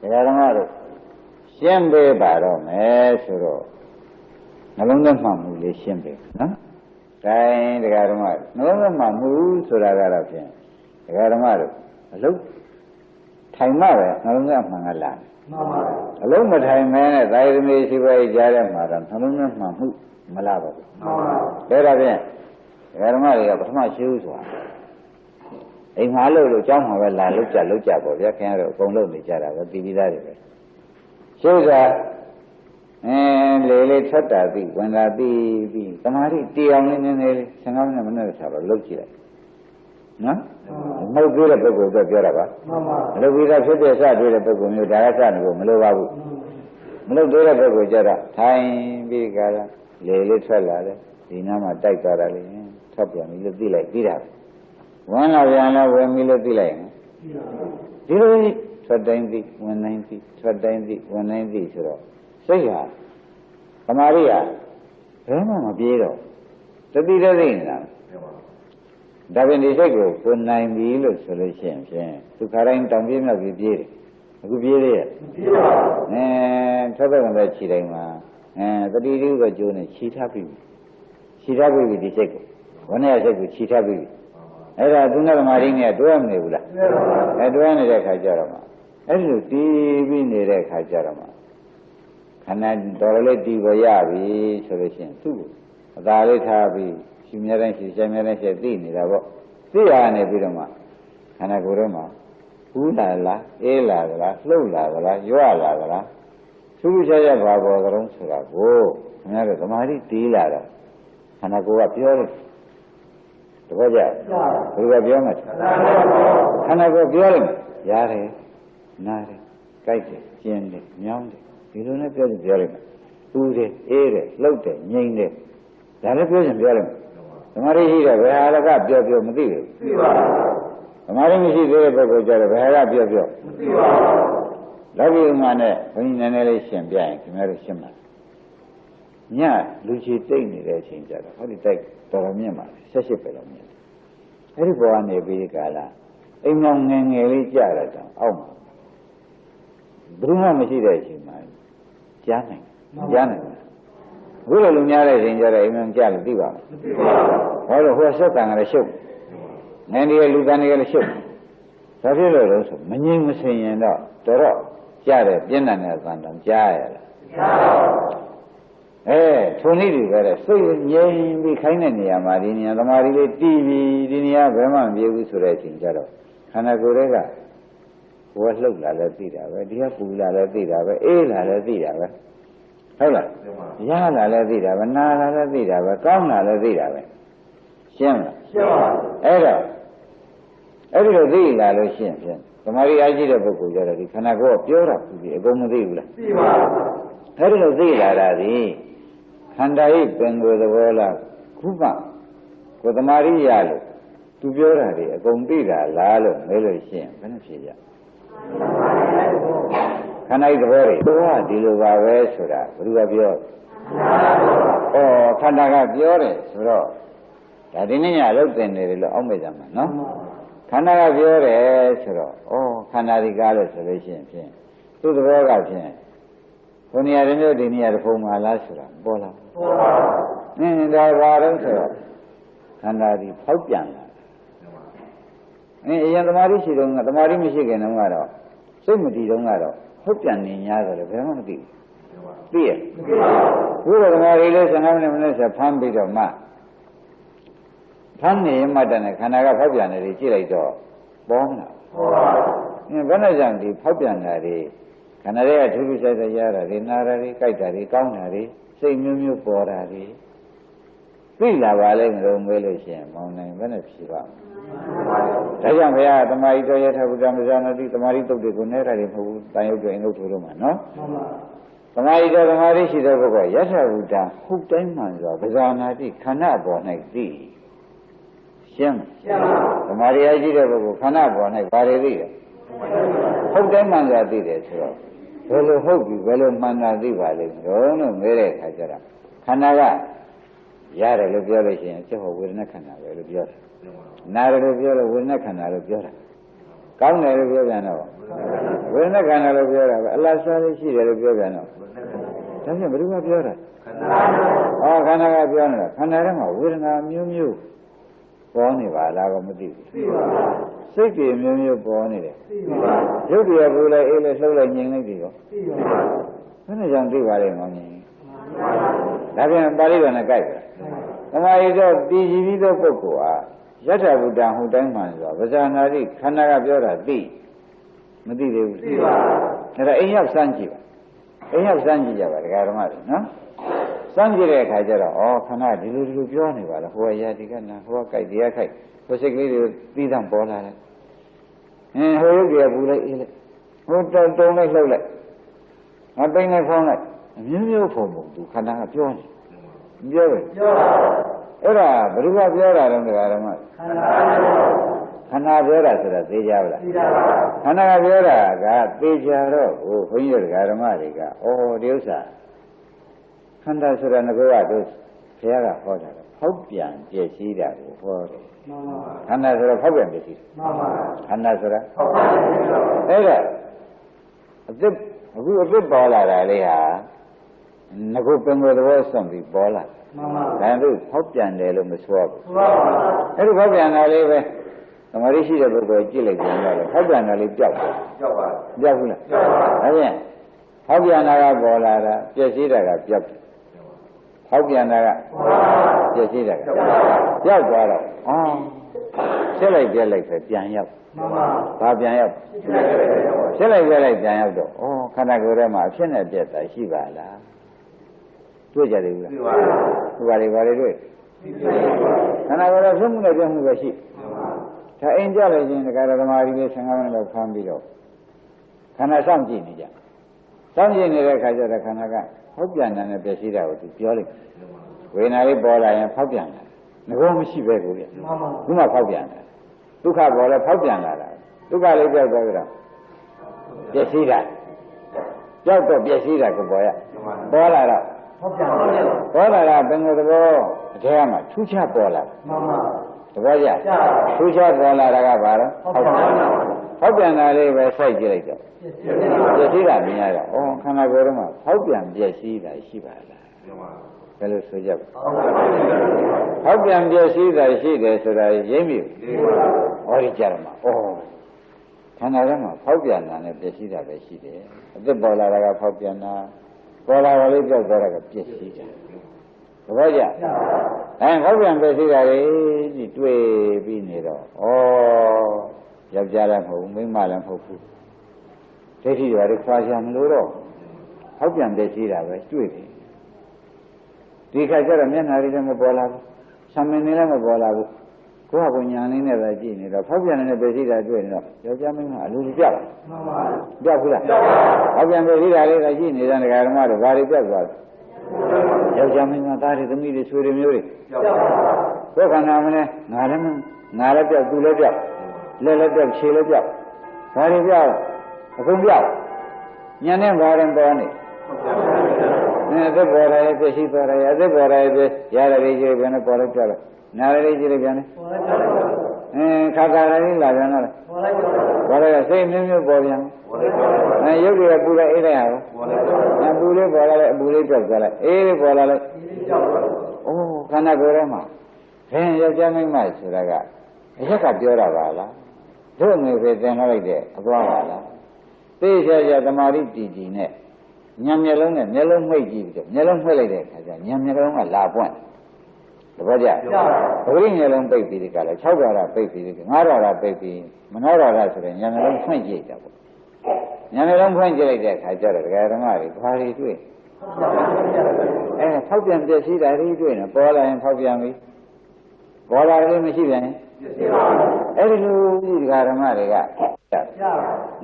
တရားဓမ္မတို့ရှင်းပေးပါတော့မယ်ဆိုတော့နှလုံးသွင်းမှမှုလေးရှင်းပေးနော်။ဒါရင်တရားဓမ္မနှလုံးသွင်းမှမှုဆိုတာကတော့ဖြင့်တရားဓမ္မတို့အလုံးထိုင်မှပဲနှလုံးသွင်းမှန်ကလာမှန်ပါဗျာအလုံးမထိုင်မဲနဲ့သာယသမီးရှိပါရဲ့ကြားထဲမှာတော့နှလုံးသွင်းမှမှုမလာပါဘူးမှန်ပါဒါဒါဖြင့်ဓမ္မတွေကပထမရှိဘူးဆိုတာ အိမ်မှာလို့လို့ကြောင်းမှာပဲလာလုတ်ကြလုတ်ကြပေါ့ဗျာခင်ဗျားတို့အကုန်လုံးနေကြတာပဲတီးပြီးသားတွေပဲရှုစွာအင်းလေလေထွက်တာပြီဝင်လာပြီပြီတမာတိတီအောင်လေးနည်းနည်းလေး15မိနစ်မိနစ်ဆိုတော့လုတ်ကြည့်လိုက်နော်မဟုတ်သေးတဲ့ပုဂ္ဂိုလ်ကပြောတာပါမှန်ပါမလုတ်ပြီးသားဖြစ်ဖြစ်စတွေ့တဲ့ပုဂ္ဂိုလ်မျိုးဒါရစနေဖို့မလိုပါဘူးမလုတ်သေးတဲ့ပုဂ္ဂိုလ်ကြတော့ထိုင်ပြီးကြတာလေလေးထွက်လာတယ်ဒီနားမှာတိုက်သွားတာလေထွက်ပြန်ပြီလို့သိလိုက်ပြီးတာ ဝင်လာပြန်တော့ဝင်ပြီလို့သိလိုက်ရင်ဒီလိုထွက်တိုင်းသိဝင်တိုင်းသိထွက်တိုင်းသိဝင်တိုင်းသိဆိုတော့စိတ်ဟာသမာဓိဟာဘယ်မှမပြေတော့တတိတသိနေတာဒါပြင်ဒီစိတ်ကိုကိုနိုင်ပြီလို့ဆိုလို့ရှိရင်ဖြင့်ဒုက္ခတိုင်းတောင်ပြေးမြောက်ပြီးပြေးတယ်အခုပြေးသေးရဲ့ပြေးပါဘူးအဲထွက်တဲ့ဝင်တဲ့ခြေတိုင်းမှာအဲတတိတိကကျိုးနေခြေထားပြီခြေထားပြီဒီစိတ်ကိုဝဏ္ဏရဲ့စိတ်ကိုခြေထားပြီ အဲ့ဒါသူနဲ့သမာဓိနဲ့တွဲမနေဘူးလားအဲတွဲနေတဲ့ခါကျတော့မှအဲ့လိုတီးပြီးနေတဲ့ခါကျတော့မှခန္ဓာတော်လေးတီးပေါ်ရပြီဆိုလို့ရှိရင်သူ့အသာလေးထားပြီးရှင်မြဲတိုင်းရှင်ရှင်မြဲတိုင်းရှင်သိနေတာပေါ့သိရနေပြီးတော့မှခန္ဓာကိုယ်ထဲမှာဘူးလာလားအေးလာလားလှုပ်လာလားရွလာလားသူ့ချရဘာပေါ်ကြုံဆိုတာကိုခင်ဗျားတို့သမာဓိတီးလာတော့ခန္ဓာကိုယ်ကပြောတယ် တပည့်ကြဘယ်လိုပြောမှာခန္ဓာကိုယ်ပြောလိုက်ရတယ်နားတယ်ကြိုက်တယ်ကျင်တယ်ညောင်းတယ်ဒီလိုနဲ့ပြောကြပြောလိုက်ပူတယ်အေးတယ်လှုပ်တယ်ငြိမ်တယ်ဒါလည်းပြောရင်ပြောလိုက်သမာဓိရှိတယ်ဘယ်ဟာလကပြောပြောမသိဘူးသိပါဘူးသမာဓိမရှိသေးတဲ့ပုဂ္ဂိုလ်ကြတော့ဘယ်ဟာကပြောပြောမသိပါဘူးလောကီဥမာနဲ့ဘုန်းကြီးနည်းနည်းလေးရှင်းပြရင်ခင်ဗျားတို့ရှင်းပါညလူချီတိတ်နေတဲ့အချိန်ကြတော့ဟောဒီတိုက်တော်တော်မြင့်ပါလေဆက်ရှိပဲတော့မြင့် အဲ့ဒီဘောကနေပြီးကာလအိမ်မောင်ငယ်ငယ်လေးကြရတော့အောက်မှာဘယ်မှမရှိတဲ့အချိန်မှာကြားနိုင်ကြားနိုင်ဘုရားလူများတဲ့အချိန်ကျတော့အိမ်မောင်ကြားလို့သိပါမယ်ဟောတော့ဟိုဆက်တန်ကလည်းရှုပ်ငယ်နေလူတန်တွေကလည်းရှုပ်ဒါဖြစ်လို့လို့ဆိုမငြိမ်မစင်ရင်တော့တော်တော့ကြားတယ်ပြင်းထန်တဲ့သံတော်ကြားရလားကြားပါဘူး အဲထုံနည်းတွေပဲတဲ့စိတ်ငြိမ်ပြီးခိုင်းတဲ့နေရာမှာဒီနေရာသမာဓိလေးတည်ပြီးဒီနေရာဘယ်မှမပြေဘူးဆိုတဲ့အချိန်ကျတော့ခန္ဓာကိုယ်တွေကဘဝလှုပ်လာလဲသိတာပဲဒီကပူလာလဲသိတာပဲအေးလာလဲသိတာပဲဟုတ်လားရလာလဲသိတာပဲနာလာလဲသိတာပဲကောင်းလာလဲသိတာပဲရှင်းလားရှင်းပါအဲ့တော့အဲ့ဒီလိုသိလာလို့ရှင်းဖြင့်သမာဓိအားကြီးတဲ့ပုဂ္ဂိုလ်ကြတော့ဒီခန္ဓာကိုယ်ကပြောတာဘူးအကုန်မသိဘူးလားသိပါအဲ့ဒီလိုသိလာတာဒီ ခန္ဓာဤပင်ကိုယ်သဘောလားခုမှကိုယ်သမာဓိရလို့သူပြောတာတွေအကုန်သိတာလားလို့မေးလို့ရှိရင်ဘယ်နဲ့ဖြေကြခန္ဓာဤသဘောတွေသူကဒီလိုပါပဲဆိုတာဘယ်သူကပြောဩခန္ဓာကပြောတယ်ဆိုတော့ဒါဒီနေ့ညရုပ်တင်နေတယ်လို့အောက်မေ့ကြမှာနော်ခန္ဓာကပြောတယ်ဆိုတော့ဩခန္ဓာဒီကားလို့ဆိုလို့ရှိရင်ဖြင့်သူ့သဘောကဖြင့် ဘုနေရာတစ်မျိုးဒီနေရာတစ်ဖုံမှာလားဆိုတာပေါ်လာပေါ်ပါအင်းဒါဘာတော့ဆိုတော့ခန္ဓာဒီဖောက်ပြန်လာအင်းအရင်သမာဓိရှိတော့ကသမာဓိမရှိခင်တုန်းကတော့စိတ်မတည်တုန်းကတော့ဖောက်ပြန်နေ냐ဆိုတော့ဘယ်မှမသိဘူးသိရဲ့ဘုရားသမာဓိလေး15မိနစ်မိနစ်ဆက်ဖမ်းပြီးတော့မှဖမ်းနေမှတည်းနဲ့ခန္ဓာကဖောက်ပြန်နေတယ်ကြည့်လိုက်တော့ပေါ်မလားပေါ်ပါဘူးဘယ်နဲ့ကြောင့်ဒီဖောက်ပြန်တာတွေ ခန္ဓာတွေကထူးထူးဆဲဆဲရတာတွေနာတာတွေကြိုက်တာတွေကောင်းတာတွေစိတ်မျိုးမျိုးပေါ်တာတွေသိလာပါလိမ့်မလို့မေးလို့ရှိရင်မောင်းနိုင်ဘယ်နဲ့ဖြေပါ့မလဲဒါကြောင့်ဘုရားသမာဓိတော်ရထဗုဒ္ဓမဇာနာတိသမာဓိတုတ်တွေကိုနဲတာတွေမဟုတ်ဘူးတန်ရုပ်တွေအင်္ဂုတ်ထိုးလို့မှာနော်သမာဓိတော်သမာဓိရှိတဲ့ဘုရားရထဗုဒ္ဓဟုတ်တိုင်းမှန်စွာဗဇာနာတိခန္ဓာပေါ်၌သိရှင်းရှင်းပါသမာဓိအရှိတဲ့ဘုရားခန္ဓာပေါ်၌ဘာတွေသိလဲ ဟုတ်တိုင်းမှန်စွာသိတယ်ဆိုတော့ဘယ်လိုဟုတ်ပြီဘယ်လိုမှန်တာသိပါလိမ့်မလို့လို့မဲတဲ့အခါကျတော့ခန္ဓာကရတယ်လို့ပြောလို့ရှိရင်ချက်ဟောဝေဒနာခန္ဓာပဲလို့ပြောတယ်နာတယ်လို့ပြောလို့ဝေဒနာခန္ဓာလို့ပြောတာကောင်းတယ်လို့ပြောပြန်တော့ဝေဒနာခန္ဓာလို့ပြောတာပဲအလတ်စားလေးရှိတယ်လို့ပြောပြန်တော့ဒါဖြင့်ဘယ်သူကပြောတာခန္ဓာဟောခန္ဓာကပြောနေတာခန္ဓာထဲမှာဝေဒနာမျိုးမျိုး ပေါ်နေပါလားတော့မသိဘူးသိပါပါစိတ်တွေမျိုးမျိုးပေါ်နေတယ်သိပါပါရုပ်တရားဘူးလဲအေးလဲလှုပ်လိုက်ငြိမ်လိုက်ပြီရောသိပါပါဘယ်နဲ့ကြောင့်သိပါလဲမောင်ကြီးဒါပြန်ပါဠိတော်နဲ့ကြိုက်တယ်သမာဓိတော့တည်ကြည်ပြီးသောပုဂ္ဂိုလ်ဟာယထာဘုဒ္ဓဟူတိုင်းမှန်ဆိုတာဗဇာနာတိခန္ဓာကပြောတာသိမသိသေးဘူးသိပါပါအဲ့ဒါအိမ်ရောက်စမ်းကြည့်ပါအိမ်ရောက်စမ်းကြည့်ကြပါဒကာဓမ္မတွေနော် စမ်းကြည့်တဲ့အခါကျတော့ဩခန္ဓာဒီလိုဒီလိုပြောနေပါလားဟိုကရာဒီကနာဟိုကကြိုက်တရားခိုက်ဟိုစိတ်ကလေးတွေပြီးသံပေါ်လာတယ်အင်းဟိုရုပ်ကြီးကဘူးလိုက်အေးလိုက်ဟိုတုံတုံလိုက်လှုပ်လိုက်ငါပိန်လိုက်ဖောင်းလိုက်အမျိုးမျိုးဖုံဖုံသူခန္ဓာကပြောနေမပြောဘူးပြောပါအဲ့ဒါဘယ်သူကပြောတာလဲဒကာဓမ္မခန္ဓာပြောခန္ဓာပြောတာဆိုတာသိကြပါလားသိတာပါခန္ဓာကပြောတာကသေချာတော့ဟိုဘုန်းကြီးတို့ဓမ္မတွေကဩဒီဥစ္စာ ခန္ဓာဆိုတာငါကတို့ဘုရားကဟောတာတော့ဖောက်ပြန်ပြည့်စည်တာကိုဟောတယ်မှန်ပါခန္ဓာဆိုတော့ဖောက်ပြန်ပြည့်စည်တယ်မှန်ပါခန္ဓာဆိုတာဟုတ်ပါဘူးအဲ့ဒါအသစ်အခုအသစ်ပေါ်လာတာလေးဟာငါကပင်ကိုယ်သဘောဆွန့်ပြီးပေါ်လာမှန်ပါဒါတို့ဖောက်ပြန်တယ်လို့မဆိုဘူးမှန်ပါအဲ့ဒီဖောက်ပြန်တာလေးပဲသမာဓိရှိတဲ့ပုဂ္ဂိုလ်ကြည့်လိုက်ကြတော့ဖောက်ပြန်တာလေးပြောက်တယ်ကြောက်ပါပြောက်ဘူးလားကြောက်ပါဒါဖြင့်ဟောက်ပြန်တာကပေါ်လာတာပြည့်စည်တာကပြောက်တယ် ဟောက်ပြန်တာကပြည့်စည်တာကပြောက်သွားတော့အော်ဆက်လိုက်ပြက်လိုက်ပဲပြန်ရောက်မှန်ပါဘာပြန်ရောက်ဆက်လိုက်ပြက်လိုက်ပြန်ရောက်တော့ဩခန္ဓာကိုယ်ထဲမှာအဖြစ်နဲ့ပြက်တာရှိပါလားတွေ့ကြတယ်ဘူးလားသိပါဒီပါလေပါလေတွေ့သိပါခန္ဓာကိုယ်ထဲဖြစ်မှုနဲ့ပြက်မှုပဲရှိဒါအိမ်ကြလိုက်ခြင်းတရားဓမ္မကြီးလေး15မိနစ်လောက်ဖမ်းပြီးတော့ခန္ဓာစောင့်ကြည့်နေကြစောင့်ကြည့်နေတဲ့အခါကျတော့ခန္ဓာက ဖောက်ပြန်တယ်နဲ့ပြည့်စည်တာကိုသူပြောလိုက်ဝေဒနာလေးပေါ်လာရင်ဖောက်ပြန်တယ်ငကောမရှိပဲကိုပြမှန်ပါခုမှဖောက်ပြန်တယ်ဒုက္ခပေါ်လဲဖောက်ပြန်လာတာဒုက္ခလေးပြောက်သွားကြတော့ပြည့်စည်တာကြောက်တော့ပြည့်စည်တာကိုပေါ်ရပေါ်လာတော့ဟုတ်ပြန်ပါပေါ်လာတာဘယ်လိုသဘောအထဲမှာထူးခြားပေါ်လာမှန်ပါသဘောကျကြာထူးခြားပေါ်လာတာကဘာလဲဟုတ်ပြန်ပါ ဖောက်ပြန်တာလေးပဲစိုက်ကြည့်လိုက်တော့ပြည့်စုံပါပြည့်စည်တာမြင်ရတော့ဩခန္ဓာကိုယ်ထဲမှာဖောက်ပြန်ပြည့်စည်တာရှိပါလားဘယ်လိုဆိုကြပါဟုတ်ပါဘူးဖောက်ပြန်ပြည့်စည်တာရှိတယ်ဆိုတာရိပ်မိဘူးဒီပါဟောဒီကြရမှာဩခန္ဓာထဲမှာဖောက်ပြန်တာနဲ့ပြည့်စည်တာပဲရှိတယ်အသက်ပေါ်လာတာကဖောက်ပြန်တာပေါ်လာတာလေးပြောက်သွားတာကပြည့်စည်တာသဘောကျကြာအဲဖောက်ပြန်ပြည့်စည်တာလေးဒီတွေ့ပြီးနေတော့ဩ ယောက်ျားလည်းမဟုတ်ဘူးမိန်းမလည်းမဟုတ်ဘူးဒိဋ္ဌိတွေဘာတွေခွာချင်မလို့တော့ဖောက်ပြန်ပြည့်စည်တာပဲတွေ့တယ်ဒီခါကျတော့မျက်နှာလေးလည်းမပေါ်လာဘူးဆံမင်းလေးလည်းမပေါ်လာဘူးကိုယ့်ဟာကိုယ်ညာလေးနဲ့ပဲကြည့်နေတော့ဖောက်ပြန်နေတဲ့ပြည့်စည်တာတွေ့နေတော့ယောက်ျားမိန်းမအလိုလိုပြတ်လာမှန်ပါပြတ်ဘူးလားကြောက်ပါဖောက်ပြန်ပြည့်စည်တာလေးကကြည့်နေတဲ့ဒကာဓမ္မတို့ဘာတွေပြတ်သွားလဲယောက်ျားမိန်းမသားတွေသမီးတွေဆွေတွေမျိုးတွေကြောက်ပါကိုယ်ခန္ဓာမနဲ့ငါလည်းမငါလည်းပြောက်သူလည်းပြောက် လက်လည်းပြောက်ခြေလည်းပြောက်ဘာတွေပြောက်အကုန်ပြောက်ညနေဘာရင်ပေါ်နေအဲအသက်ပေါ်တယ်ပြည့်ရှိပေါ်တယ်အသက်ပေါ်တယ်ပြည့်ရတယ်ကြီးကြီးပြန်ပေါ်လိုက်ပြောက်လိုက်နာရလေးကြီးလေးပြန်နေပေါ်လိုက်ကြောက်ပါအဲခါခါလေးလာပြန်တော့ပေါ်လိုက်ကြောက်ပါဘာလဲစိတ်မျိုးမျိုးပေါ်ပြန်ပေါ်လိုက်ကြောက်ပါအဲရုပ်တွေကပူလိုက်အိတ်လိုက်ရအောင်ပေါ်လိုက်ကြောက်ပါအပူလေးပေါ်လာလိုက်အပူလေးပြောက်သွားလိုက်အေးလေးပေါ်လာလိုက်ဒီကြောက်ပါအိုးခန္ဓာကိုယ်ထဲမှာဘယ်ယောက်ျားမိန်းမဆိုတာကအရက်ကပြောတာပါလား တို့ငယ်ပဲသင်ထားလိုက်တဲ့အသွားပါလားသိချာချာသမာဓိတည်တည်နဲ့ညံမျက်လုံးနဲ့မျက်လုံးမှိတ်ကြည့်ပြီးတော့မျက်လုံးမှိတ်လိုက်တဲ့အခါကျညံမျက်လုံးကလာပွင့်သဘောကျကြာပဂရိမျက်လုံးပိတ်ပြီးဒီကလည်း6ဓာရပိတ်ပြီးဒီ9ဓာရပိတ်ပြီးမနောဓာရဆိုတဲ့ညံမျက်လုံးဖွင့်ကြည့်တာပေါ့ညံမျက်လုံးဖွင့်ကြည့်လိုက်တဲ့အခါကျတော့ဒကာဓမ္မတွေဘာတွေတွေ့အဲဖောက်ပြန်ပြည့်စည်တာတွေတွေ့နေပေါ်လာရင်ဖောက်ပြန်ပြီ ပေါ်လာတယ်မရှိပြန်ရင်ပြည့်စုံပါအဲ့ဒီလိုဒီဓမ္မတွေကကြာ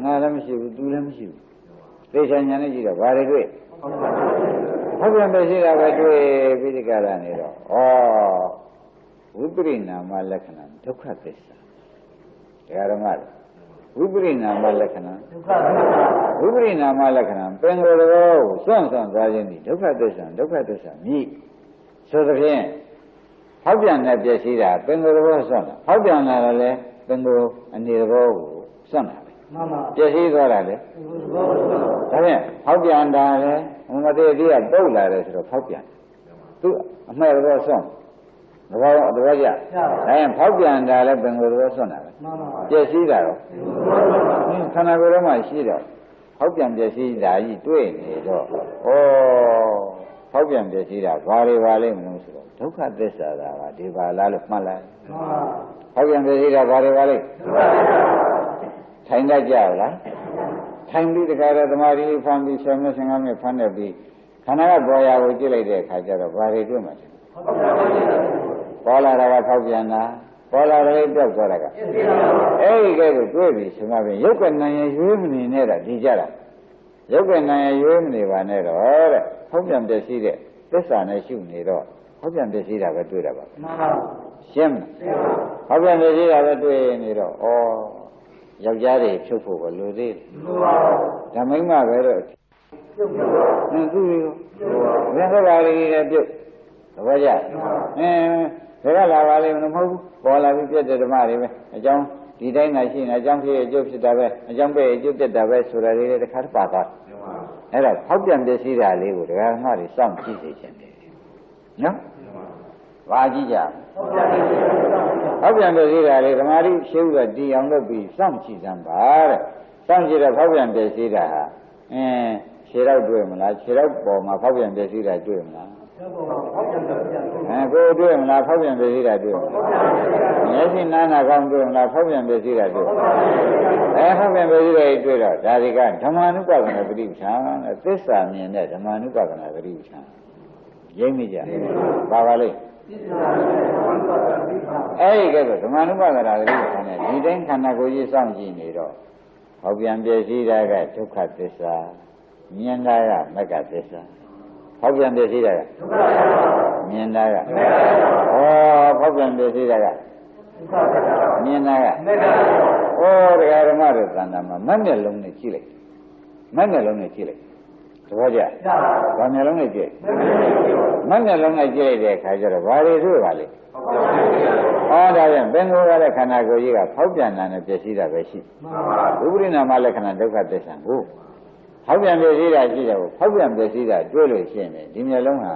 ငါလည်းမရှိဘူးသူလည်းမရှိဘူးသိချာညာနဲ့ကြည့်တော့ဘာတွေတွေ့ဟုတ်ပါဘူးဖောက်ပြန်ပြည့်စည်တာပဲတွေ့ပြီးဒီကရနေတော့ဩဝိပရိနာမလက္ခဏာဒုက္ခသစ္စာဓမ္မတွေဝိပရိနာမလက္ခဏာဒုက္ခသစ္စာဝိပရိနာမလက္ခဏာပင်ကိုယ်တော်ကိုစွန့်စွန့်သွားခြင်းဒီဒုက္ခသစ္စာဒုက္ခသစ္စာမြည်ဆိုသဖြင့် ဖောက်ပြန်တဲ့ပြည့်စည်တာပင်ကိုယ်တော်စွန့်တာဖောက်ပြန်လာတော့လေပင်ကိုယ်အနေတော်ကိုစွန့်တာပဲမှန်ပါပျက်စီးသွားတာလေဘောဘောဒါဖြင့်ဖောက်ပြန်တာလေဘုမတေတိကပုတ်လာတယ်ဆိုတော့ဖောက်ပြန်သူအမှဲတော့စွန့်သဘောသဘောကျဒါရင်ဖောက်ပြန်တာလေပင်ကိုယ်တော့စွန့်တာပဲမှန်ပါပျက်စီးတာတော့ခန္ဓာကိုယ်ထဲမှာရှိတော့ဖောက်ပြန်ပျက်စီးတာကြီးတွေ့နေတော့ဩ ဖောက်ပြန်ပျက်စီးတာဘာတွေပါလိမ့်မလို့ဆိုတော့ဒုက္ခသစ္စာကဒီပါလားလို့မှတ်လိုက်မှန်ပါဖောက်ပြန်ပျက်စီးတာဘာတွေပါလိမ့်ထိုင်တတ်ကြလားထိုင်ပြီးတခါတော့သမာဓိဖန်ပြီး10မိနစ်15မိနစ်ဖန်နေပြီးခန္ဓာကပေါ်ရာကိုကြည့်လိုက်တဲ့အခါကျတော့ဘာတွေတွေ့မှာလဲပေါ်လာတာကဖောက်ပြန်တာပေါ်လာတယ်ပြောက်သွားတာကအဲ့ဒီကဲကိုတွေ့ပြီဆိုမှပြင်ရုပ်ကနာရရွေးမနေနဲ့တာဒီကြတာရုပ်ကနာရရွေးမနေပါနဲ့တော့တဲ့ ဟောက်ပြန်ပျက်စီးတဲ့သစ္စာနဲ့ရှုနေတော့ဟောက်ပြန်ပျက်စီးတာပဲတွေ့တာပါမှန်ပါရှင်းမလားဟောက်ပြန်ပျက်စီးတာပဲတွေ့နေတော့ဩယောက်ျားတွေဖြုတ်ဖို့ကလိုသေးတယ်မှန်ပါဓမ္မိမပဲတော့ပြုတ်ပြုတ်ဟင်းသူတွေကိုဘယ်တော့ပါလိမ့်နဲ့ပြုတ်သဘောကျအင်းဘယ်ကလာပါလိမ့်မဟုတ်ဘူးပေါ်လာပြီးပြည့်တဲ့ဓမ္မတွေပဲအကြောင်းဒီတိုင်းသာရှိနေအကြောင်းဖြစ်အကျိုးဖြစ်တာပဲအကြောင်းပဲအကျိုးတက်တာပဲဆိုတာလေးတွေတစ်ခါတပါသွား အဲ့ဒါဖောက်ပြန်ပစ္စည်းတာလေးကိုတရားဓမ္မတွေစောင့်ကြည့်စေခြင်းတယ်နော်ဘာကြည့်ကြဖောက်ပြန်ပစ္စည်းတာလေးဓမ္မတိရှိဥကတည်အောင်လုပ်ပြီးစောင့်ကြည့်စမ်းပါတဲ့စောင့်ကြည့်တော့ဖောက်ပြန်ပစ္စည်းတာဟာအင်းခြေတော့တွေ့မလားခြေတော့ပေါ်မှာဖောက်ပြန်ပစ္စည်းတာတွေ့မလား ပြုတ်ပေါ်ဟောက်ကြတယ်ပြန် အဲကိုယ်တွေ့မလားဖောက်ပြန်ပစ္စည်းတာတွေ့မလားမျက်စိနားနာကောင်းတွေ့မလားဖောက်ပြန်ပစ္စည်းတာတွေ့မလားအဲဖောက်ပြန်ပစ္စည်းတွေတွေ့တော့ဒါတွေကဓမ္မ ानु ပဒနာပရိပ္ပံတဲ့သစ္စာမြင်တဲ့ဓမ္မ ानु ပဒနာပရိပ္ပံရိမ့်မိကြပါပါလိမ့် ပြစ်တာလည်းဘုန်းတော်ကပြီးပါ အဲ့ဒီကဲဆိုဓမ္မ ानु ပဒနာပရိပ္ပံနဲ့ဒီတိုင်းခန္ဓာကိုယ်ကြီးစောင့်ကြည့်နေတော့ဟောက်ပြန်ပစ္စည်းတာကဒုက္ခသစ္စာမြင်တာကမက္ကသစ္စာ ဟောက်ပြန်ပစ္စည်းတာကဒုက္ခပါမြင်တာကဩဖောက်ပြန်ပစ္စည်းတာကဒုက္ခပါမြင်တာကမေတ္တာဩတရားဓမ္မတို့သံဃာမှာမက်မျက်လုံးနဲ့ကြည့်လိုက်မက်မျက်လုံးနဲ့ကြည့်လိုက်သဘောကျရပါဘာမျက်လုံးနဲ့ကြည့်မေတ္တာပြုတ်မက်မျက်လုံးနဲ့ကြည့်လိုက်တဲ့အခါကျတော့ဘာတွေတွေ့ပါလဲဟုတ်ပါဘူးဩဒါပြန်ပင်ကိုယ်ရတဲ့ခန္ဓာကိုယ်ကြီးကဖောက်ပြန်တာနဲ့ပျက်စီးတာပဲရှိမှန်ပါဥပရိနာမလက္ခဏာဒုက္ခသစ္စာကို ဖောက်ပြန်ပျက်စီးတာရှိတယ်ကိုဖောက်ပြန်ပျက်စီးတာတွေ့လို့ရှိရင်ဒီမျက်လုံးဟာ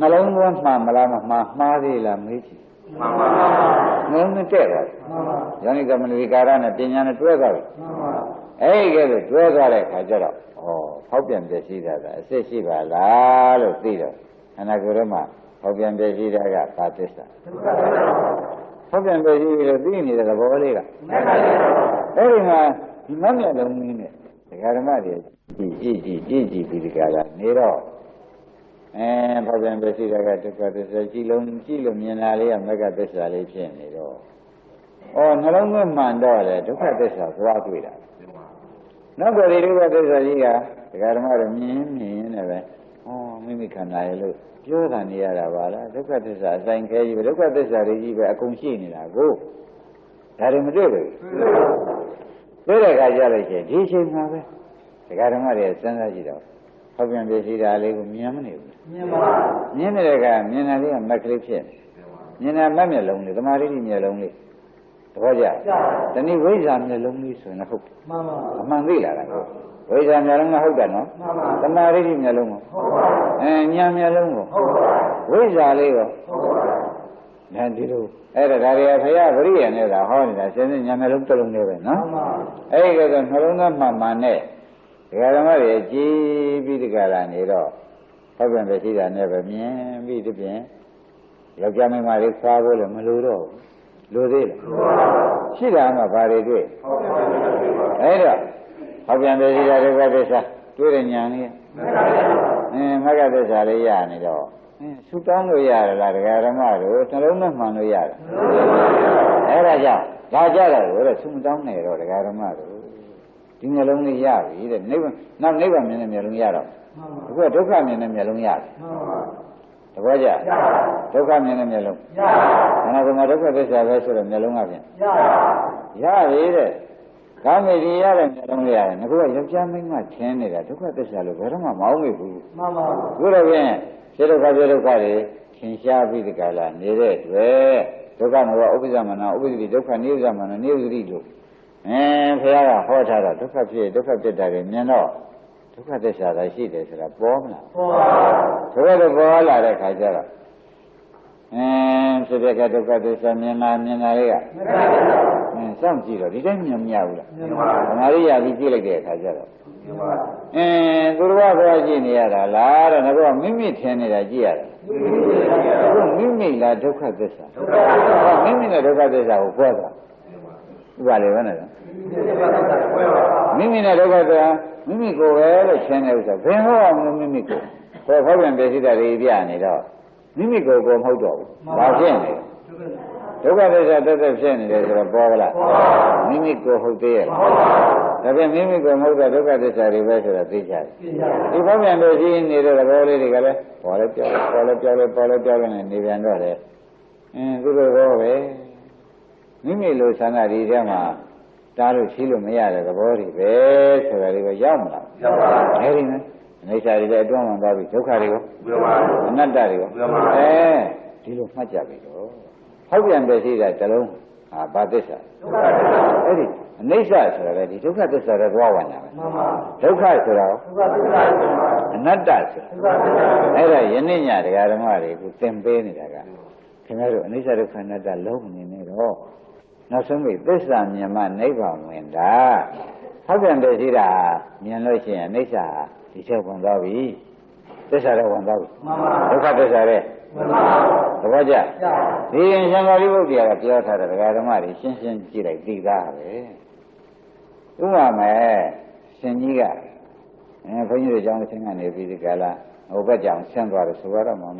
နှလုံးသွင်းမှန်မလားမမှားမှားသေးလားမေးကြည့်မှန်ပါနှလုံးသွင်းတဲ့သွားတယ်မှန်ပါယောနိကမနတိကာရနဲ့ပညာနဲ့တွဲသွားပြီမှန်ပါအဲ့ဒီကဲလို့တွဲသွားတဲ့ခါကျတော့ဩဖောက်ပြန်ပျက်စီးတာကအစ်စ်ရှိပါလားလို့သိတော့ခန္ဓာကိုယ်ထဲမှာဖောက်ပြန်ပျက်စီးတာကဘာသစ္စာဒုက္ခပါဖောက်ပြန်ပျက်စီးပြီးတော့သိနေတဲ့သဘောလေးကမေတ္တာပြုတ်အဲ့ဒီမှာဒီမမျက်လုံးကြီးနဲ့ဒကာ ဓမ္မတွေကြည့်ကြည့်ကြည့်ကြည့်ကြည့်ပြီးဒီကလာနေတော့အဲဖောက်ပြန်ပျက်စီးတာကဒုက္ခသစ္စာကြည့်လုံးကြည့်လို့မြင်လာလေးကမက္ကသစ္စာလေးဖြစ်နေတော့ဩနှလုံးသွင်းမှန်တော့လေဒုက္ခသစ္စာသွားတွေ့တာနောက်ကဒီဒုက္ခသစ္စာကြီးကဒကာဓမ္မတွေမြင်မြင်နေပဲဟောမိမိခန္ဓာရဲ့လို့ပြောတာနေရတာပါလားဒုက္ခသစ္စာအဆိုင်ခဲကြီးပဲဒုက္ခသစ္စာတွေကြီးပဲအကုန်ရှိနေတာကိုဒါတွေမတွေ့ဘူး တွေ့တဲ့အခါကျလို့ရှိရင်ဒီအချိန်မှာပဲဒကာဓမ္မတွေစဉ်းစားကြည့်တော့ဟောပြန်ပြစီတာလေးကိုမြင်မနေဘူးမြင်ပါမြင်နေတဲ့ကမြင်တာလေးကမက်ကလေးဖြစ်နေမြင်တာမက်မျက်လုံးလေးသမာဓိမျက်လုံးလေးသဘောကျကြတဏိဝိဇ္ဇာမျက်လုံးလေးဆိုရင်ဟုတ်မှန်ပါအမှန်သိလာတာကိုဝိဇ္ဇာမျက်လုံးကဟုတ်တယ်နော်မှန်ပါသမာဓိမျက်လုံးကိုဟုတ်ပါအဲညာမျက်လုံးကိုဟုတ်ပါဝိဇ္ဇာလေးကိုဟုတ်ပါ ဒါဒီလိုအဲ့ဒါဒါတွေကဖရာပရိယနဲ့သာဟောနေတာစဉ်းစဉ်ညာမျက်လုံးတစ်လုံးလေးပဲမှနော်န်ပါအဲ့ဒီကတော့နှလုံးသားမှန်မှန်နဲ့ဒကာဓမ္မတွေကြည်ပြီးဒီကလာနေတော့ဟောပြန်ပဲရှိတာနဲ့ပဲမြင်ပြီးဒီပြင်ယောက်ျားမိန်းမလေးခွာဖို့လည်းမလိုတော့ဘူးလိုသေးလားရှိတာမှဘာတွေတွေ့ဟုတ်ပါဘူးအဲ့တော့ဟောပြန်ပဲရှိတာဒုက္ခသစ္စာတွေ့တဲ့ညာလေးမေတ္တာပြုတ်အင်းမဂ္ဂသစ္စာလေးရနေတော့အင်း ဆူတောင်းလို့ရတယ်လားဒကာဓမ္မတို့နှလုံးနဲ့မှန်လို့ရတယ်အဲ့ဒါကြောင့်ဒါကြတော့လို့ဆူမတောင်းနေတော့ဒကာဓမ္မတို့ဒီမျက်လုံးလေးရပြီတဲ့နိဗ္ဗာန်နောက်နိဗ္ဗာန်မြင်တဲ့မျက်လုံးရတော့မှန်ပါအခုကဒုက္ခမြင်တဲ့မျက်လုံးရတယ်မှန်ပါတပည့်ကြရပါဒုက္ခမြင်တဲ့မျက်လုံးရပါခန္ဓာကိုယ်မှာဒုက္ခသစ္စာပဲဆိုတော့မျက်လုံးကဖြင့်ရပါရပြီတဲ့ကာမေဒီရတဲ့မျက်လုံးလေးရတယ်ငါကယောက်ျားမိန်းမထင်းနေတာဒုက္ခသစ္စာလို့ဘယ်တော့မှမအောင်မိဘူးမှန်ပါခုတော့ဖြင့် စေဒုက္ခစေဒုက္ခတွေသင်ရှားပြီးဒီကလာနေတဲ့တွေ့ဒုက္ခမောဥပ္ပဇ္ဇမနာဥပ္ပဇ္ဇတိဒုက္ခနိဥ္ဇမနာနိဥ္ဇတိလို့အအင်းဘုရားကဟောထားတော့ဒုက္ခဖြစ်ဒုက္ခဖြစ်တာတွေမြင်တော့ဒုက္ခသစ္စာသာရှိတယ်ဆိုတာပေါ်မလားပေါ်ပါဆိုတော့ပေါ်လာတဲ့ခါကျတော့ အင်းဖြစ်တဲ့ကဒုက္ခသစ္စာမြင်လာမြင်လာလေးကမကဘူးအင်းစောင့်ကြည့်တော့ဒီတိုင်းမြင်မရဘူးလားမြင်ပါဓမ္မရိယာပြီးကြည့်လိုက်တဲ့အခါကျတော့မြင်ပါအင်းသူတော်ဘာကြည့်နေရတာလားတဲ့ငါတို့ကမိမိထင်နေတာကြည့်ရတယ်မိမိရဲ့ဆရာအခုမိမိလားဒုက္ခသစ္စာဒုက္ခသစ္စာဟောမိမိနဲ့ဒုက္ခသစ္စာကိုပြောတာဥပါလေဘယ်နဲ့လဲမိမိရဲ့ဒုက္ခသစ္စာပွဲပါမိမိနဲ့ဒုက္ခသစ္စာမိမိကိုယ်ပဲလို့ရှင်းတဲ့ဥစ္စာဘယ်ဟောအောင်လို့မိမိကိုယ်ဟောဖောက်ပြန်ပြည့်စုံတဲ့တွေပြနေတော့ မိမိကိုယ်ကိုမဟုတ်တော့ဘူးဘာဖြစ်နေလဲဒုက္ခသစ္စာတက်တက်ဖြစ်နေတယ်ဆိုတော့ပေါ်လားမိမိကိုယ်ဟုတ်သေးရဲ့လားဒါပြန်မိမိကိုယ်မဟုတ်တဲ့ဒုက္ခသစ္စာတွေပဲဆိုတာသိကြတယ်ဒီဘောပြန်လို့ရှိနေတဲ့သဘောလေးတွေကလည်းပေါ်လဲပြောလဲပေါ်လဲပြောလဲပေါ်လဲပြောလဲနဲ့နေပြန်တော့လေအင်းသူတို့ဘောပဲမိမိလိုဆန္ဒဒီထဲမှာတားလို့ရှိလို့မရတဲ့သဘောတွေပဲဆိုတာတွေကရောက်မလားရောက်ပါအဲဒီနဲ့ အိဋ္ဌာတွေလည်းအတွန်းမှန်သွားပြီဒုက္ခတွေရောပြောပါအနတ္တတွေရောမှန်ပါအဲဒီလိုမှတ်ကြပြီတော့ဟောက်ပြန်ပဲရှိတာတလုံးဟာဘာသစ္စာဒုက္ခသစ္စာအဲ့ဒီအနိစ္စဆိုတာလေဒီဒုက္ခသစ္စာတွေသွားဝင်တာပဲမှန်ပါဒုက္ခဆိုတော့ဒုက္ခသစ္စာမှန်ပါအနတ္တဆိုတာဒုက္ခသစ္စာအဲ့ဒါယနေ့ညတရားဓမ္မတွေကိုသင်ပေးနေတာကခင်ဗျားတို့အနိစ္စဒုက္ခအနတ္တလုံးနေနေတော့နောက်ဆုံးပြီသစ္စာမြင်မှနိဗ္ဗာန်ဝင်တာ ဟောက်ပြန်တဲ့ရှိတာမြင်လို့ရှိရင်အနိစ္စဟာဒီချက်ဝင်သွားပြီသစ္စာတော့ဝင်သွားပြီမှန်ပါဒုက္ခသစ္စာတဲ့မှန်ပါသဘောကျကြာဒီရင်ရှင်သာရိပုတ္တရာကပြောထားတဲ့တရားဓမ္မတွေရှင်းရှင်းကြည့်လိုက်သိသားပဲဥပမာရှင်ကြီးကအဲဘုန်းကြီးတို့ကျောင်းဆင်းကနေပြီးဒီကလာဟိုဘက်ကြောင်ဆင်းသွားတယ်ဆိုတော့မှမဟုတ်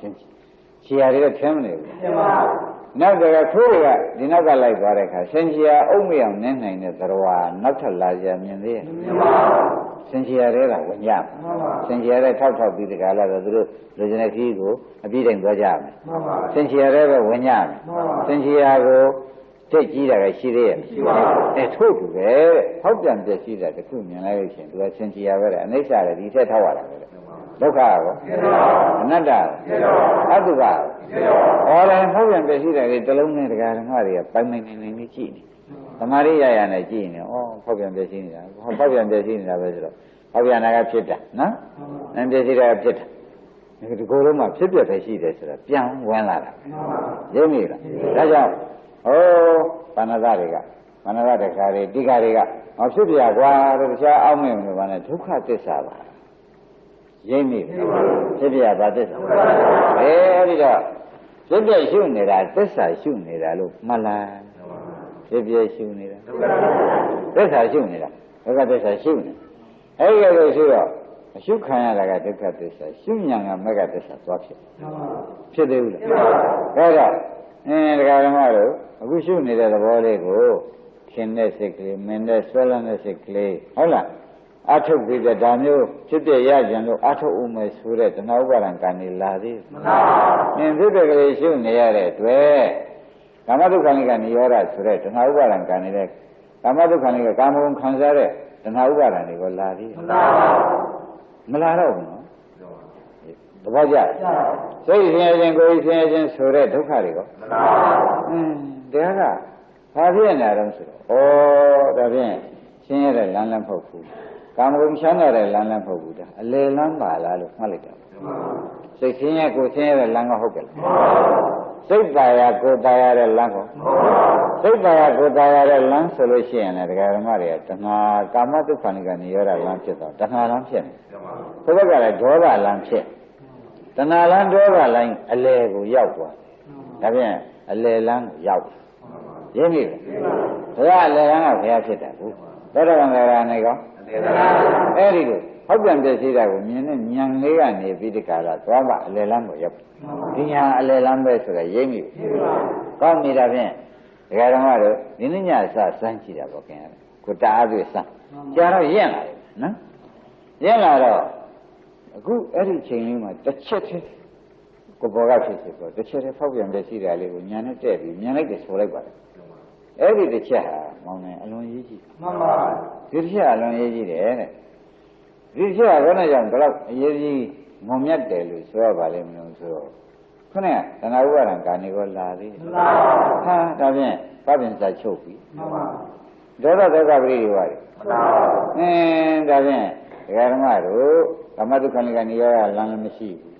ရှင်းချီယာတွေကထင်းမနေဘူးမြင်ပါ နောက်ကကခိုးတွေကဒီနောက်ကလိုက်သွားတဲ့အခါရှင်ချီယာအုံမအောင်နင်းနိုင်တဲ့သရဝါနောက်ထပ်လာကြမြင်သေးရဲ့မြင်ပါရှင်ချီယာတွေကဝင်ကြမှန်ပါရှင်ချီယာတွေထောက်ထောက်ပြီးဒီကလာတော့သူတို့လူကျင်တဲ့ခီးကိုအပြည့်တိုင်သွားကြမယ်မှန်ပါစင်ချီရတဲ့ပဲဝင်ကြမယ်မှန်ပါစင်ချီရကိုတိတ်ကြီးတာကရှိသေးရဲ့ရှိပါဘူးအဲထို့တူပဲတဲ့ဟောက်ပြန်ပြည့်ရှိတာတခုမြင်လိုက်လို့ရှိရင်သူကစင်ချီရပဲတဲ့အနိစ္စလည်းဒီထက်ထောက်ရတာပဲတဲ့ဒုက္ခရောမြင်ပါအနတ္တရောအတုပရောမြင်ပါဟောတယ်ဟောက် ပြန်ပြည့်ရှိတာလေတစ်လုံးနဲ့တရားဓမ္မတွေကပိုင်ပိုင်နေနေနေကြည့်နေသမာဓိရရနဲ့ကြည့်နေဩဟောက်ပြန်ပြည့်ရှိနေတာဟောဟောက်ပြန်ပြည့်ရှိနေတာပဲဆိုတော့ဟောက်ပြန်တာကဖြစ်တာနော်အင်းပြည့်ရှိတာကဖြစ်တာဒီကိုယ်လုံးမှာဖြစ်ပြပဲရှိတယ်ဆိုတော့ပြန်ဝင်လာတာမှန်ပါရင်းမိလားဒါကြောင့်ဟိုဘာနာသတွေကဘာနာသတခါတွေတိခါတွေကမဖြစ်ပြကွာတို့တခြားအောက်မြင်လို့ဘာနဲ့ဒုက္ခသစ္စာပါရင်းမိလားဖြစ်ပြဘာသစ္စာအဲအဲ့ဒီတော့ ဖြစ်ပြရှုနေတာသစ္စာရှုနေတာလို့မှတ်လားဖြစ်ပြရှုနေတာဒုက္ခသစ္စာသစ္စာရှုနေတာဒုက္ခသစ္စာရှုနေအဲ့ဒီလိုရှုတော့အရှုခံရတာကဒုက္ခသစ္စာရှုဉဏ်ကမဂ္ဂသစ္စာသွားဖြစ်မှန်ပါဖြစ်သေးဘူးလားမြင်ပါဒါတော့အင်းတရားဓမ္မတို့အခုရှုနေတဲ့သဘောလေးကိုခင်တဲ့စိတ်ကလေးမင်းတဲ့ဆွဲလန်းတဲ့စိတ်ကလေးဟုတ်လား အထုတ်ပြီးတဲ့ဒါမျိုးဖြစ်ပြရကြံလို့အထုတ်ဦးမယ်ဆိုတဲ့တဏှာဥပါဒံကံနေလာသေးမှန်ပါအင်းဖြစ်တဲ့ကလေးရှုနေရတဲ့အတွက်ကာမဒုက္ခလေးကနေရောဓဆိုတဲ့တဏှာဥပါဒံကံနေတဲ့ကာမဒုက္ခလေးကကာမဂုဏ်ခံစားတဲ့တဏှာဥပါဒံတွေကိုလာသေးမှန်ပါမလာတော့ဘူးနော်သဘောကျကြာစိတ်ဆင်းရဲခြင်းကိုယ်ဆင်းရဲခြင်းဆိုတဲ့ဒုက္ခတွေကောမှန်ပါอืมတရားကဘာဖြစ်နေတော့ဆိုတော့ဩဒါဖြင့်ရှင်းရတဲ့လမ်းလမ်းမဟုတ်ဘူး ကာမဂုဏ်ချမ်းသာတဲ့လမ်းလမ်းမဟုတ်ဘူးဒါအလေလမ်းပါလားလို့မှတ်လိုက်တာစိတ်ဆင်းရဲကိုယ်ဆင်းရဲတဲ့လမ်းကဟုတ်ကဲ့လားစိတ်ပါရကိုယ်ပါရတဲ့လမ်းကောစိတ်ပါရကိုယ်ပါရတဲ့လမ်းဆိုလို့ရှိရင်လည်းတရားဓမ္မတွေကတဏှာကာမတုခဏိကနေရောတာလမ်းဖြစ်တော့တဏှာလမ်းဖြစ်နေဘုရားကလည်းဒေါသလမ်းဖြစ်တဏှာလမ်းဒေါသလမ်းအလေကိုရောက်သွားတယ်ဒါဖြင့်အလေလမ်းကိုရောက်တယ်ရင်းပြီလားဘုရားအလေလမ်းကဘုရားဖြစ်တယ်ဘူးသောတာပန်ကရာနေကော အဲ့ဒီကိုဟောက်ပြန်ပြည့်စည်တာကိုမြင်နဲ့ညံလေးကနေပြီးဒီကလာသွားမှအလယ်လမ်းကိုရောက်ဒီညာအလယ်လမ်းပဲဆိုတာရိပ်မိဘူးကောင်းနေတာဖြင့်ဒကာဓမ္မတို့ဒီနေ့ညစစမ်းကြည့်တာပေါ့ခင်ဗျာကိုတာအားဖြင့်စမ်းကြာတော့ရင့်လာတယ်နော်ရင့်လာတော့အခုအဲ့ဒီချိန်လေးမှာတစ်ချက်တည်းကိုဘောကဖြစ်ဖြစ်ပေါ့တစ်ချက်တည်းဖောက်ပြန်ပြည့်စည်တာလေးကိုညာနဲ့တဲ့ပြီးညာလိုက်တယ်ဆိုလိုက်ပါတယ် အဲ့ဒီတစ်ချက်ဟာမောင်နေအလွန်ရေးကြည့်မှန်ပါဒီတစ်ချက်အလွန်ရေးကြီးတယ်တဲ့ဒီတစ်ချက်ကဘယ်နဲ့ကြောင့်ဒီလောက်အရေးကြီးငုံမြတ်တယ်လို့ဆိုရပါလိမ့်မလို့ဆိုတော့ခုနကသနာဥပါဒံကာနေကောလာသေးတယ်မှန်ပါဟာဒါဖြင့်ပပင်စာချုပ်ပြီမှန်ပါပဒေါသဒုက္ခပရိဒီဝါတွေမှန်ပါအင်းဒါဖြင့်ဒကာဓမ္မတို့ကမ္မဒုက္ခနိကနေရောရလမ်းလည်းမရှိဘူး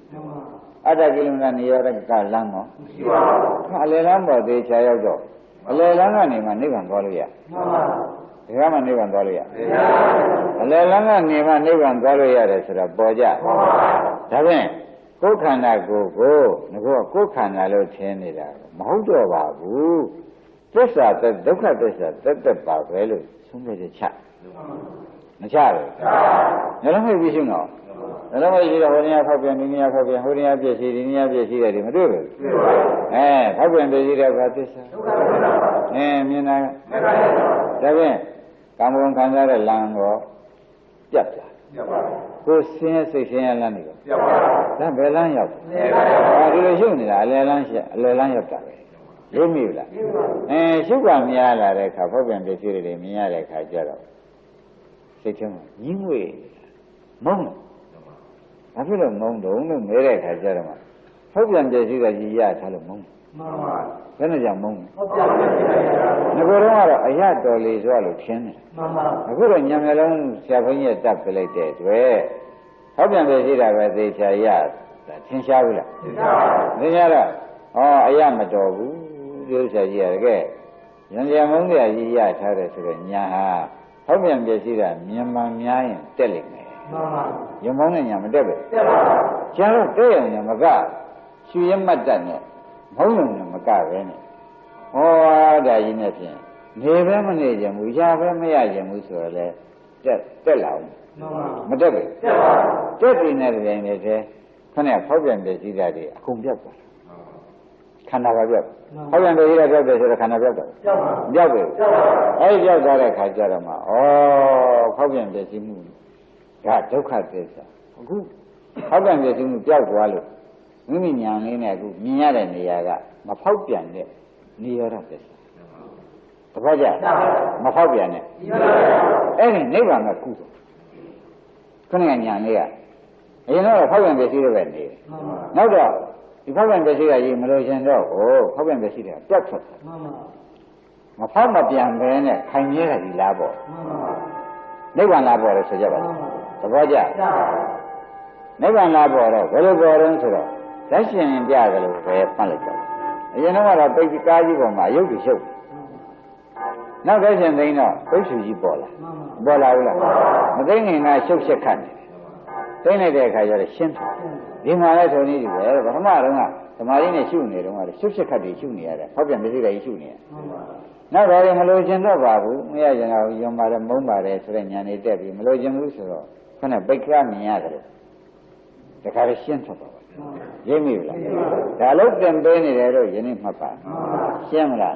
အတ္တကိလမဏနေရောကလမ်းမောရှိပါဘူးအလယ်လမ်းပေါ်သေးချာရောက်တော့ အလယ်လမ်းကနေမှနိဗ္ဗာန်သွားလို့ရမှန်ပါဒီကမှနိဗ္ဗာန်သွားလို့ရသေချာအလယ်လမ်းကနေမှနိဗ္ဗာန်သွားလို့ရတယ်ဆိုတာပေါ်ကြမှန်ပါဒါဖြင့်ကိုယ်ခန္ဓာကိုယ်ကိုငါကကိုယ်ခန္ဓာလို့ထင်နေတာမဟုတ်တော့ပါဘူးသစ္စာသက်ဒုက္ခသစ္စာတက်တက်ပါပဲလို့ဆုံးဖြတ်ချက် ချမချဘူးညလုံးမိတ်ပြီးရှင်းတော့ညလုံးမိတ်ပြီးတော့ဟိုနေရာဖောက်ပြန်ဒီနေရာဖောက်ပြန်ဟိုနေရာပြည့်စည်ဒီနေရာပြည့်စည်တယ်ဒီမတွေ့ဘူးသေပါအဲဖောက်ပြန်ပြည့်စည်တဲ့ဘာသစ္စာဒုက္ခသစ္စာပါအဲမြင်တာသေပါဒါဖြင့်ကာမဂုဏ်ခံစားတဲ့လမ်းကိုပြတ်သွားပြပါကိုယ်ဆင်းရဲစိတ်ဆင်းရဲလမ်းနေတော့ပြပါဒါဘယ်လမ်းရောက်သေပါအာဒီလိုရှုပ်နေတာအလယ်လမ်းရှက်အလယ်လမ်းရောက်တာပဲရိပ်မိဘူးလားအဲရှုပ်ကများလာတဲ့အခါဖောက်ပြန်ပြည့်စည်တွေမြင်ရတဲ့အခါကျတော့ စိတ်ထဲမှာညှင်းငွေမုန်းတယ်ဘာဖြစ်လို့မုန်းတုံးလို့မဲတဲ့အခါကျတော့မှဖောက်ပြန်ပြည့်စည်တဲ့ကြီးရထားလို့မုန်းတယ်မှန်ပါဘယ်နဲ့ကြောင့်မုန်းလဲဟုတ်ပြပါသေချာငါကတော့ကတော့အရတော်လေဆိုလို့ထင်းတယ်မှန်ပါအခုတော့ညံမျက်လုံးဆရာဘုန်းကြီးကတပ်ပြလိုက်တဲ့အတွက်ဟောက်ပြန်ပြရှိတာပဲသေချာရဒါသင်ရှားဘူးလားသေချာသင်ရှားတော့ဟောအရမတော်ဘူးဒီဥစ္စာကြီးရတကယ်ရံရံမုန်းတရားကြီးရထားတယ်ဆိုတော့ညာဟာ ဟောက်ပြန်ပြရှိတာမြန်မာများရင်တက်လိမ့်မယ်မှန်ပါရံမုန်းတဲ့ညာမတက်ပဲသေပါကျန်တော့တဲ့ရင်မကရွှေရမတ်တက်နဲ့မုန်းလုံးနဲ့မကပဲနဲ့ဟောဒါကြီးနဲ့ဖြင့်နေပဲမနေကြဘူးရပဲမရကြဘူးဆိုတော့လေတက်တက်လာအောင်မှန်ပါမတက်ပဲသေပါတက်ပြီနဲ့တိုင်နေသေးခနဲ့ဖောက်ပြန်ပြစည်းတာတွေအကုန်ပြတ်သွား ခန္ဓာပါပြတ်ဖောက်ပြန်ပြစည်းတာပြတ်တယ်ဆိုတော့ခန္ဓာပြတ်သွားပြပါပြတ်ပြီသေပါအဲဒီပြတ်သွားတဲ့ခါကျတော့မှဩဖောက်ပြန်ပြစည်းမှုဒါဒုက္ခသစ္စာအခုဖောက်ပြန်ပြစည်းမှုပြောက်သွားလို့မိမိညာလေးနဲ့အခုမြင်ရတဲ့နေရာကမဖောက်ပြန်တဲ့နေရတဲ့သစ္စာတပည့်ကြမဖောက်ပြန်တဲ့ဒီပါအဲ့ဒီနိဗ္ဗာန်ကကုသိုလ်ခဏကညာလေးကအရင်တော့ဖောက်ပြန်ပစ္စည်းတွေပဲနေတယ်မှန်ပါနောက်တော့ ဒီဖောက်ပြန်ပစ္စည်းကကြီးမလို့ရှင်တော့ဟိုဖောက်ပြန်ပစ္စည်းတွေကပြတ်ထွက်တယ်မှန်ပါမဖောက်မပြန်ပဲနဲ့ခိုင်မြဲတာဒီလားပေါ့မှန်ပါနိဗ္ဗာန်လားပေါ့လို့ဆိုကြပါမှလားန်ပါသဘောကျသေပါနိဗ္ဗာန်လားပေါ့တော့ဘယ်လိုပေါ်တုံးဆိုတော့ဇက်ရှင်ပြတယ်လို့ပဲဖတ်လိုက်ကြတယ်အရင်တော့ကတော့ပိတ်ကားကြီးပေါ်မှာအယုတ်တွေရှုပ်တယ်နောက်ဇက်ရှင်သိန်းတော့ပိတ်ဆူကြီးပေါ်လာမှန်ပါပေါ်လာဘူးလားမသိငင်ကရှုပ်ရှက်ခတ်နေတယ် သိမ့်လိုက်တဲ့အခါကျတော့ရှင်းတယ်ဒီမှာလဲဆိုနေပြီပဲပထမတော့ကဓမ္မရင်းနဲ့ရှုနေတော့ကရှုပ်ရှက်ခတ်တွေရှုနေရတယ်ဟောက်ပြန်မရှိတယ်ရှုနေရတယ်မှန်ပါနောက်တော့လည်းမလို့ခြင်းတော့ပါဘူးမရကြတော့ယုံပါတယ်မုန်းပါတယ်ဆိုတဲ့ညာနေတက်ပြီးမလို့ခြင်းဘူးဆိုတော့ခုနပိတ်ကမြင်ရတယ်လို့တခါလည်းရှင်းထွက်ပါပါရိပ်မိဘူးလားဒါလို့တင်ပေးနေတယ်တော့ယနေ့မှတ်ပါရှင်းမလား